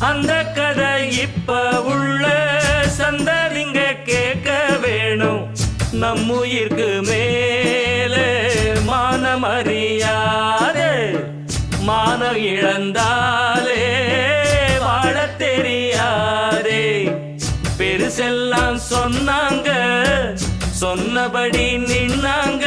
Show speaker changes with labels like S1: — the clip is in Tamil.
S1: அந்த கதை இப்ப உள்ள சந்ததிங்க கேட்க வேணும். நம்முயிர்க்கு மேல மானம் அறியாதே. மானம் இழந்தாலே வாழ தெரியாதே. பெருசெல்லாம் சொன்னாங்க சொன்னபடி நின்னாங்க.